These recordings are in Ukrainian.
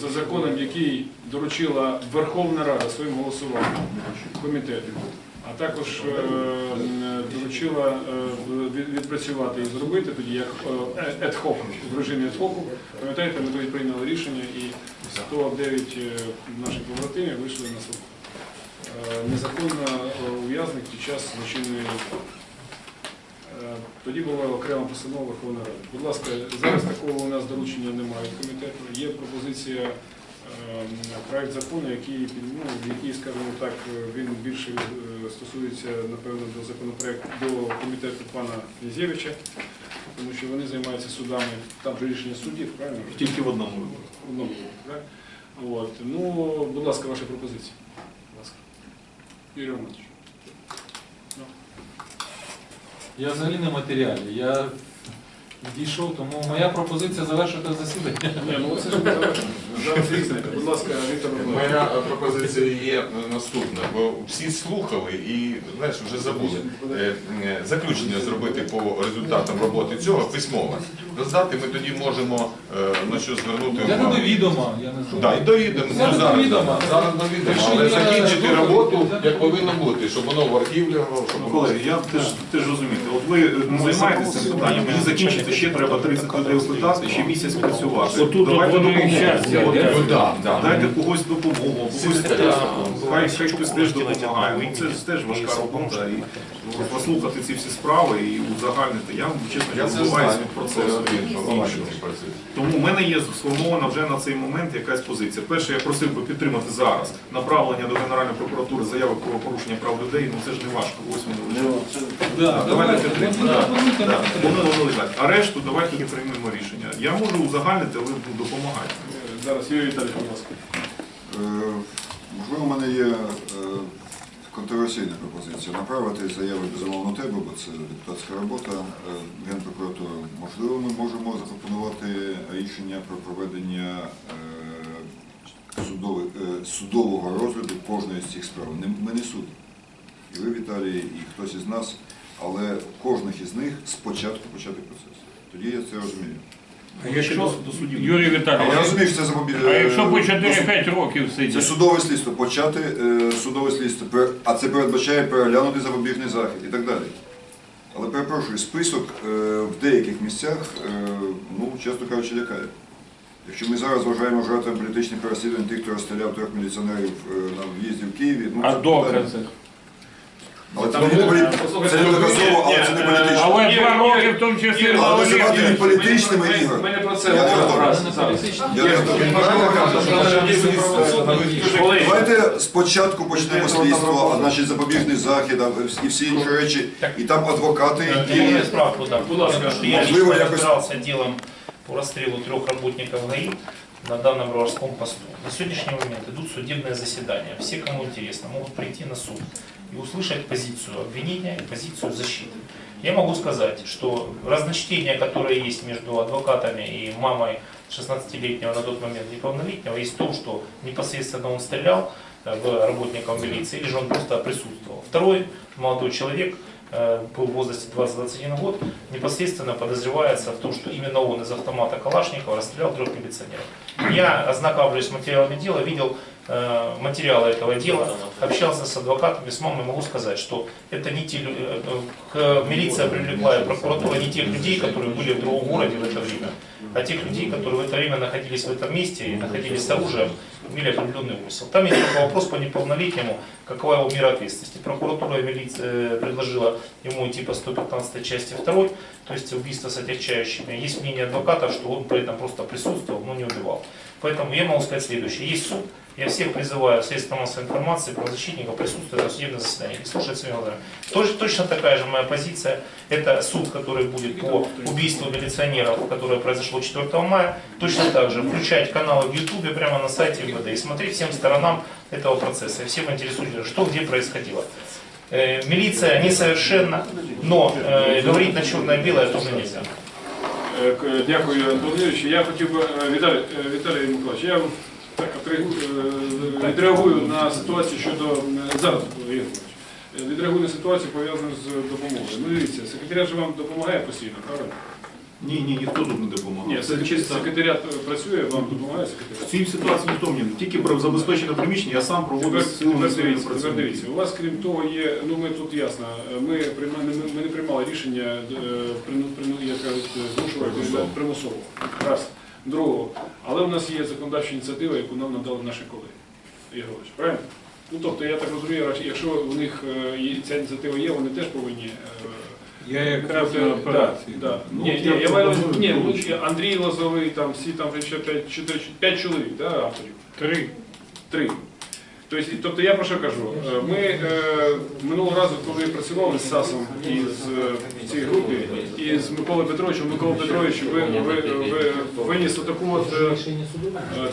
за законом, який доручила Верховна Рада своїм голосуванням комітету, а також е, доручила е, відпрацювати і зробити тоді як е, ad-hoc, в режимі ad-hoc. Пам'ятаєте, ми тоді прийняли рішення і 109 е, наших побратимів вийшли на суд. Незаконно ув'язнених під час злочинної Тоді була окрема постанова Верховної Ради. Будь ласка, зараз такого у нас доручення немає від комітету. Є пропозиція е, проект закону, який, ну, який, скажімо так, е, він більше е, стосується, напевно, до законопроекту до комітету пана Язєвича, тому що вони займаються судами, там же рішення суддів, правильно? Тільки в одному випадку. В одному випадку, так? От. Ну, будь ласка, ваші пропозиції. Будь ласка. Юрій Романович. Я взагалі не матеріалі. Я дійшов, тому моя пропозиція завершити засідання. Ні, ну це ж зараз різне. Будь ласка, Віктор Миколаївич. Моя е, пропозиція є наступна, бо всі слухали і знаєш, вже забули Е, е, заключення зробити по результатам роботи цього письмово. Роздати ми тоді можемо е, на що звернути Я не увагу. я не Да, і довідомо. Ну, не зараз, довідомо. зараз довідомо, Якщо але є закінчити роботу як повинно бути, щоб воно в архів лягло, щоб Ну, воно... колеги, я теж, теж розумієте, от ви е, займаєтеся цим питанням, мені закінчити ще треба 30 людей опитати, ще місяць працювати. Отут Давайте і? Ну, да. Дайте когось допомогу, хай хтось теж допомагає. Це теж важка робота. І послухати ці всі справи і узагальнити. Я чесно не відбуваюся від процесу. Тому в мене є сформована вже на цей момент якась позиція. Перше, я просив би підтримати зараз направлення до Генеральної прокуратури заяви про порушення прав людей. Ну це ж не важко. Ось. Давайте давайте, підтримуємо. ну, Да. пропонуйте, Да, ми Вони підтримуємо. воно лежать. А решту давайте приймемо рішення. Я можу узагальнити, але допомагати. Зараз Юрій Віталійович, будь ласка. Е, Можливо, у мене є е, контроверсійна пропозиція. Направити заяви безумовно тебе, бо це депутатська робота е, Генпрокуратури. Можливо, ми можемо запропонувати рішення про проведення судового розгляду кожної з цих справ. Ми не суд. І ви, Віталій, і хтось із нас, але кожних із них спочатку почати процес. Тоді я це розумію. А якщо, до судів. Юрій Але я розумію, що це запобіг. а якщо по е, 4-5 років Це сидять? судове слідство почати е, судове слідство, пер- а це передбачає переглянути запобіжний захід і так далі. Але перепрошую, список е, в деяких місцях, е, ну, чесно кажучи, лякає. Якщо ми зараз вважаємо жертвами політичних переслідувань тих, хто розстріляв трьох міліціонерів е, на в'їзді в Києві, ну, А це докази? Питання. Але це не, доказово, але це не політично. Але два роки в тому числі Але називати їх політичними Ми- ігор. Ми не про це говоримо. Я не готовий. Давайте спочатку почнемо слідство, а значить запобіжний захід і всі інші речі, і там адвокати, Я і не справку дам. Будь ласка. Я Можливо, лично якось- делом по расстрелу трех работников ГАИ на данном Броварском посту. На сегодняшний момент идут судебные заседания. Все, кому интересно, могут прийти на суд и услышать позицию обвинения и позицию защиты. Я могу сказать, что разночтение, которое есть между адвокатами и мамой 16-летнего на тот момент неполнолетнего, есть в том, что непосредственно он стрелял э, в работников милиции, или же он просто присутствовал. Второй молодой человек был в возрасте 20-21 год, непосредственно подозревается в том, что именно он из автомата Калашникова расстрелял трех милиционеров. Я, ознакомившись с материалами дела, видел э, материалы этого дела, общался с адвокатами, с мамой, могу сказать, что это не те, э, э, милиция привлекла и прокуратура не тех людей, которые были в другом городе в это время, а тех людей, которые в это время находились в этом месте и находились с оружием, имели определенный умысел. Там есть только вопрос по неполнолетнему, какова его мера ответственности. Прокуратура и милиция э, предложила ему идти по 115 части 2, то есть убийство с отягчающими. Есть мнение адвокатов, что он при этом просто присутствовал, но не убивал. Поэтому я могу сказать следующее. Есть суд, я всех призываю средства массовой информации, правозащитников присутствовать на судебном заседании и слушать своими глазами. Тоже, точно такая же моя позиция. Это суд, который будет по убийству милиционеров, которое произошло 4 мая. Точно так же включать каналы в Ютубе прямо на сайте МВД и смотреть всем сторонам этого процесса. Всем интересует, что где происходило. Э, Милиция несовершенна, но э, говорить на черное-белое тоже нельзя. Е, к- Дякую, Юрійович. Я хотів би, е, Віталій, е, Віталій Миколаївич, я так е, відреагую на ситуацію щодо е, зараз, Е, відреагую на ситуацію пов'язану з допомогою. Ну дивіться, секретаря ж вам допомагає постійно, правильно? Ні, ні, ніхто тут не допомагав. Ні, Це чисто- секретаріат працює, вам допомагає В секретаріат? цій ситуації ніхто мені тільки про забезпечення приміщення, я сам проводив силу тепер працівників. дивіться. У вас, крім того, є, ну ми тут ясно, ми, приймали, ми, ми не приймали рішення е, прину, прину, як кажуть, змушувати Примусово. примусово. Раз. Другого. Але у нас є законодавча ініціатива, яку нам надали наші колеги. Ігор Ігорович, правильно? Ну тобто, я так розумію, якщо у них е, є- ця ініціатива є, вони теж повинні. е, Я якраз бути- на операції. Да, да. Ну, ні, я ні, я маю ну, Андрій Лозовий, там всі там ще 5, чоловік, да, авторів. Три. Три. Тобто, тобто я про що кажу? Е, Ми е, минулого разу, коли працювали з САСом і з е, в цій групі, і з Миколою Петровичем, Микола Петрович, ви, ви, ви виніс таку от е,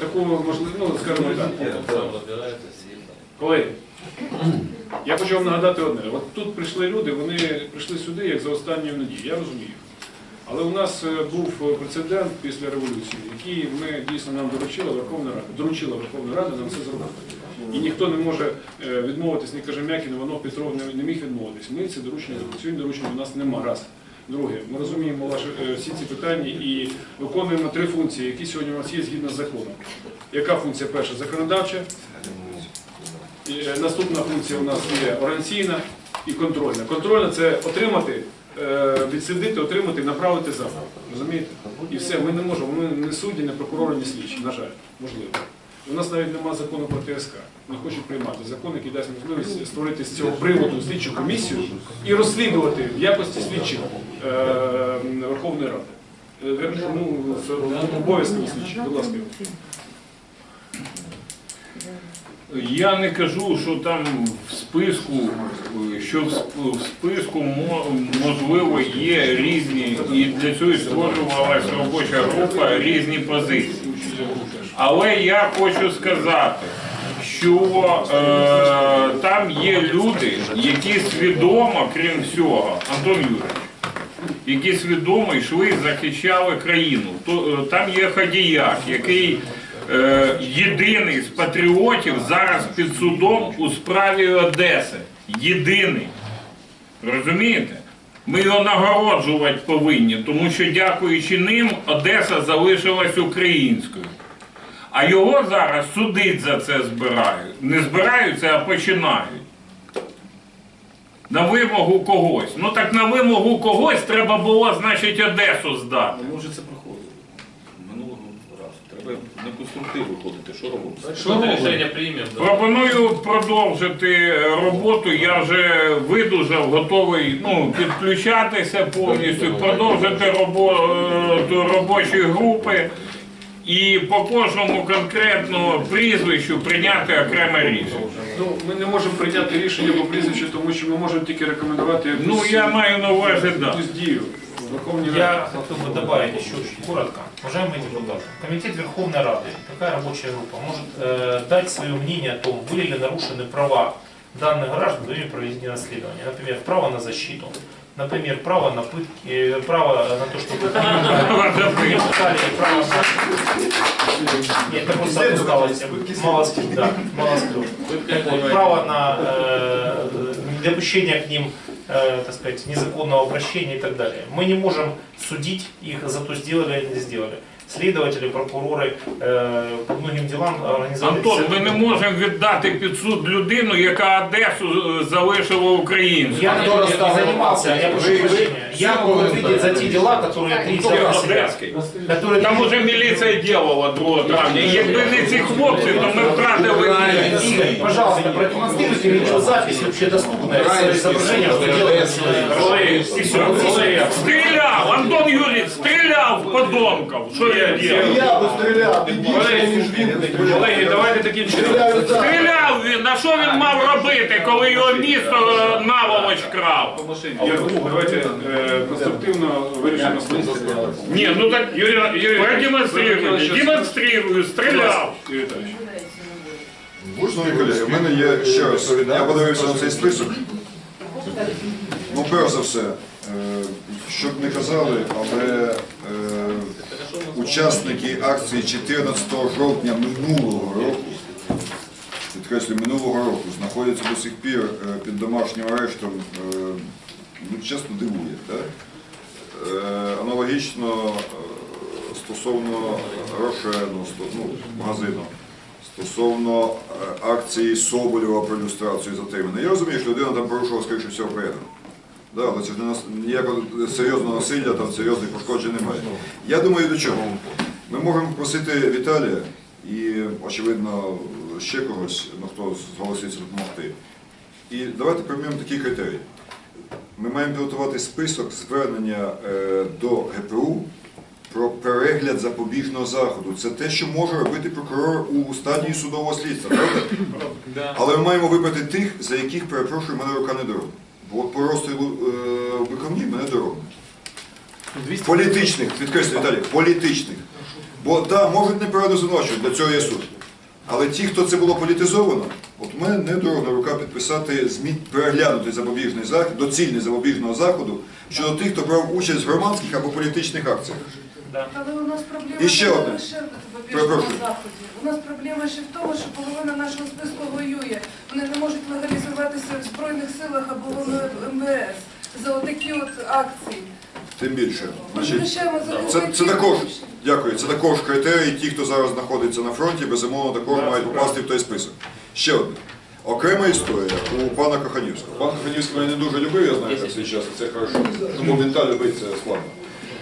таку можливість, ну скажімо так. Колеги, я хочу вам нагадати одне. От тут прийшли люди, вони прийшли сюди як за останньою надією, я розумію. Але у нас е, був прецедент після революції, який ми дійсно нам доручила Верховна Рада. Доручила Верховна Рада нам це зробити. І ніхто не може е, відмовитись, не каже Мякін, воно Петров не, міг відмовитись. Ми це доручення. Сьогодні доручення у нас нема. Раз. Друге, ми розуміємо ваші е, всі ці питання і виконуємо три функції, які сьогодні у нас є згідно з законом. Яка функція перша? Законодавча. Е, Наступна функція у нас є організаційна і контрольна. Контрольна це отримати, е, відслідити, отримати, направити запит. Розумієте? І все, ми не можемо, ми не судді, не прокурори, не слідчі, на жаль, можливо. У нас навіть немає закону про ТСК. Не хочуть приймати закон, який дасть можливість створити з цього приводу слідчу комісію і розслідувати в якості слідчих е, Верховної Ради. Ну, з слідчих, будь ласка. Я не кажу, що там в списку, що в списку мо- можливо є різні, і для цього створювалася робоча група різні позиції. Але я хочу сказати, що е, там є люди, які свідомо, крім всього, Антон Юрійович, які свідомо йшли і захищали країну. То, е, там є Ходіяк, який єдиний з патріотів зараз під судом у справі Одеси. Єдиний. Розумієте? Ми його нагороджувати повинні, тому що дякуючи ним Одеса залишилась українською. А його зараз судить за це збирають. Не збираються, а починають. На вимогу когось. Ну так на вимогу когось треба було, значить, Одесу здати. Ми вже це. На конструктив виходити. Що робимо? Що робимо? Пропоную продовжити роботу. Я вже видужав, готовий ну, підключатися повністю, продовжити роботу робочої групи і по кожному конкретному прізвищу прийняти окреме рішення. Ну, ми не можемо прийняти рішення по прізвищу, тому що ми можемо тільки рекомендувати Ну я маю на увазі, да. якусь дію. Я хотел бы добавить еще очень коротко. Уважаемые депутаты, Комитет Верховной Рады, такая рабочая группа, может э, дать свое мнение о том, были ли нарушены права данных граждан во время проведения расследования. Например, право на защиту, например, право на пытки, э, право на то, чтобы не пытали, право на... Нет, это просто от усталости. Мало сплю, да, мало сплю. Вот, право на э, недопущение к ним э, так сказать, незаконного обращения и так далее. Мы не можем судить их за то, сделали или не сделали. Следователи, прокуроры э, по многим делам организовали... Антон, ми не можемо віддати під суд людину, яка Одесу е, залишила українською. Я не, не занимался, я прошу прощения. Я могу ответить за те дела, которые ты взял на себя. Которые Там уже міліція ділала 2 травня. Якби не ці хлопці, то ми втратили. Игорь, пожалуйста, продемонстрируйте видеозапись вообще доступная с изображением, что делает человек. Колеги, і все, колеги, Стріляв! Антон Юрійович стріляв в подонків! Що я діяв? Я би стріляв, колеги, колеги, давайте таким чином. Стріляв він! А що він мав робити, коли його місто е, наволоч крав? Я давайте е, конструктивно вирішимо ситуацію. Ні, ну так Юрій, Юрій, демонстрирую, стріляв. Шановні колеги, в мене є ще раз. Я подивився на цей список. Ну, перш за все, е, щоб не казали, але е, учасники акції 14 жовтня минулого року, підкреслюю, минулого року, знаходяться до сих пір е, під домашнім арештом, ну, чесно дивує. Так? Е, Аналогічно е, стосовно Рошену, ну, магазину, стосовно е, акції Соболєва про люстрацію затримання. Я розумію, що людина там порушила, скоріше всього, порядок. Да, але це ж ніякого серйозного насилля, там серйозних пошкоджень немає. Я думаю, до чого? Ми можемо попросити Віталія і, очевидно, ще когось, ну, хто зголоситься допомогти. І давайте приймемо такі критерії. Ми маємо підготувати список звернення е, до ГПУ про перегляд запобіжного заходу. Це те, що може робити прокурор у стадії судового слідства, правда? Але ми маємо вибрати тих, за яких, перепрошую, мене рука не дорога. Бо по розстрілу е, виконні мене дорога. Політичних, підкреслюю, Віталій, політичних. Бо так, да, можуть неправильно звинувачувати, для цього є суд. Але ті, хто це було політизовано, от у мене не дорога рука підписати ЗМІ, переглянути запобіжний захід, доцільний запобіжного заходу щодо тих, хто брав участь в громадських або політичних акціях. Але у нас проблема І ще не одне. лише в запобіжному Перепрошую. заході. У нас проблема ще в тому, що половина нашого списку воює. Вони не можуть легалізуватися в Збройних силах або в МВС за отакі от акції. Тим більше. Значить, Це, це також, дякую, це також критерії, ті, хто зараз знаходиться на фронті, безумовно також мають попасти в той список. Ще одне. Окрема історія у пана Коханівського. Пан Коханівський мене не дуже любив, я знаю, в свій час, і це хорошо. Бо мента любить це складно.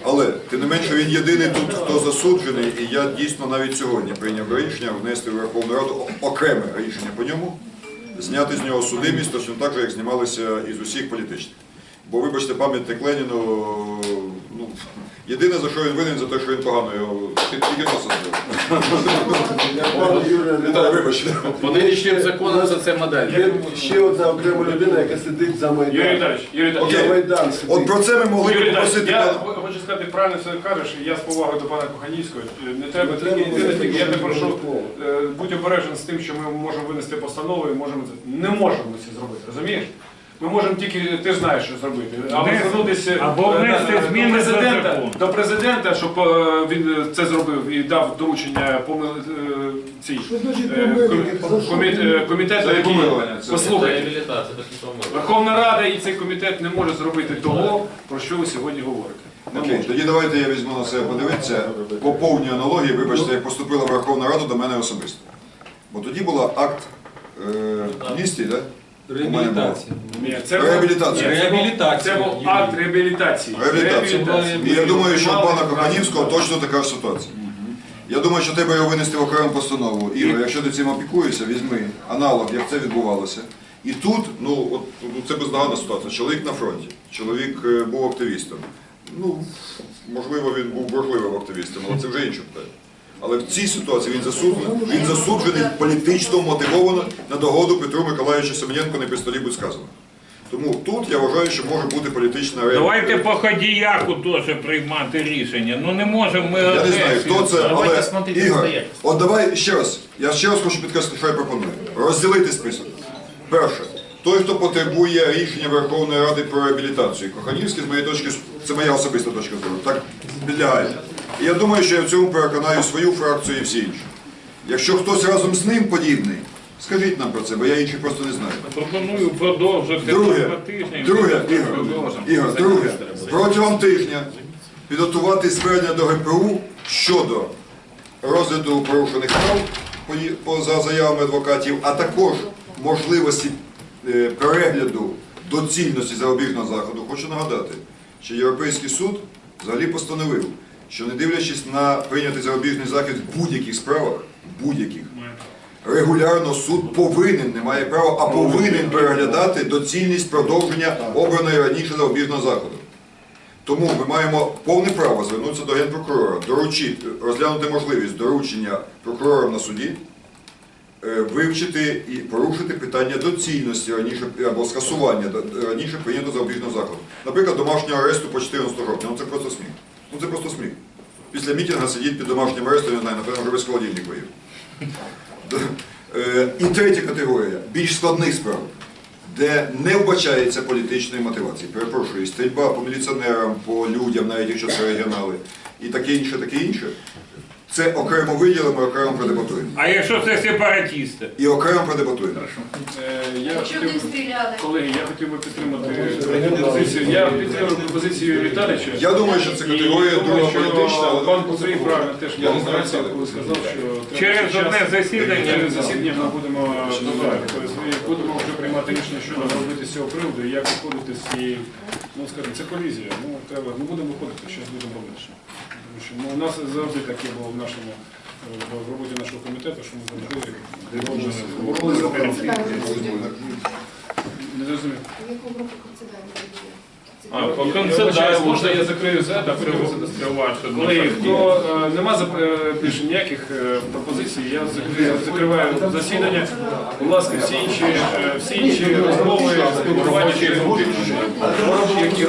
Але, тим не менше, він єдиний тут, хто засуджений, і я дійсно навіть сьогодні прийняв рішення внести в Верховну Раду окреме рішення по ньому, зняти з нього судимість, точно так же, як знімалися із усіх політичних. Бо, вибачте, пам'ятник Леніну, ну, єдине, за що він винен, за те, що він погано його тільки носа зробив. Вітаю, вибачте. По нинішнім законам за це модель. Є ще одна окрема людина, яка сидить за Юрій Майданом. Віталійович, Юрій За Майдан сидить. От про це ми могли Юрій Віталійович, попросити я пана. хо- хочу сказати, правильно все кажеш, і я з повагою до пана Коханівського. е, Не треба тільки треба єдине, тільки я протокол. прошу, е, будь обережен з тим, що ми можемо винести постанову і можемо це. Не можемо ми це зробити, розумієш? Ми можемо тільки, ти ж знаєш, що зробити. Внести- звернутися або е, внести до зміни до президента, закону. до президента, щоб е, він е, це зробив і дав доручення помил, е, цій Що значить е, помилки? ком- За що? комі- е, комітету, який помилування, це- послухайте. Реабілітація, так і помилка. Верховна Рада і цей комітет не може зробити того, про що ви сьогодні говорите. Не Окей, може. тоді давайте я візьму на себе подивитися по повній аналогії, вибачте, як поступила Верховна Рада до мене особисто. Бо тоді була акт е, амністії, так? Реабілітація. Ні, це Реабілітація. Ні, це був- Реабілітація, Це був акт реабілітації. Реабілітація. І я думаю, що у пана Коханівського точно така ж ситуація. Я думаю, що треба його винести в окрему постанову. Ігор, якщо ти цим опікуєшся, візьми аналог, як це відбувалося. І тут, ну, от ну, це бездоганна ситуація. Чоловік на фронті, чоловік е, був активістом. Ну, можливо, він був бурхливим активістом, але це вже інше питання. Але в цій ситуації він засуджений, він засуджений політично мотивовано на догоду Петру Миколаївичу Семененко, не при столі будь сказано. Тому тут я вважаю, що може бути політична реакція. Давайте по Ходіяку теж приймати рішення. Ну не можемо ми Я не знаю, хто це, Давайте але смотрите Ігор, от давай ще раз. Я ще раз хочу підкреслити, що я пропоную. Розділити список. Перше, той, хто потребує рішення Верховної Ради про реабілітацію. Коханівський, з моєї точки, це моя особиста точка зору, так підлягає. І я думаю, що я в цьому переконаю свою фракцію і всі інші. Якщо хтось разом з ним подібний, скажіть нам про це, бо я інших просто не знаю. Пропоную продовжити Друге, друге, Ігор, Ігор, друге, протягом тижня підготувати звернення до ГПУ щодо розгляду порушених прав за заявами адвокатів, а також можливості е, перегляду доцільності запобіжного заходу. Хочу нагадати, що Європейський суд взагалі постановив, що не дивлячись на прийнятий запобіжний захід в будь-яких справах, будь-яких, регулярно суд повинен, не має права, а повинен переглядати доцільність продовження обраної раніше запобіжного заходу. Тому ми маємо повне право звернутися до генпрокурора, доручити, розглянути можливість доручення прокурорам на суді, е, вивчити і порушити питання доцільності раніше або скасування раніше прийнятого запобіжного заходу. Наприклад, домашнього аресту по 14 жовтня. Ну це просто сміх. Ну це просто сміх. Після мітінга сидіть під домашнім арестом, я знаю, напевно, вже без холодильник виїв. Е, І третя категорія більш складних справ, де не вбачається політичної мотивації. Перепрошую, стрільба по міліціонерам, по людям, навіть якщо це регіонали, і таке інше, таке інше. Це окремо виділимо, і окремо продебатуємо. А якщо це сепаратісти? І окремо продебатуємо. Е, Я Якщо хотів, стріляли. колеги, я хотів би підтримати пропозицію. Я підтримую пропозицію Віталійовича. Я думаю, що це категорія друга політична, але Пан Кузрій правильно теж Я не знаю, коли сказав, що треба Через час- одне засідання? Через засідання ми будемо розглядати. Тобто ми будемо вже приймати рішення, що нам робити з цього приводу і як виходити з цієї, ну скажімо, це колізія. Ну треба, ми будемо виходити, щось будемо робити. ще. Тому у нас завжди таке було в нашому е, в роботі нашого комітету, що ми завжди боролися за. Не зрозумів. А, по Концедаєву. можна я закрию за, а потім ви задасте. Це. Колеги, хто е, нема зап- е, більше ніяких е, пропозицій, я закрию, закриваю засідання. Будь ласка, всі інші, е, всі інші розмови, спілкування через які ж,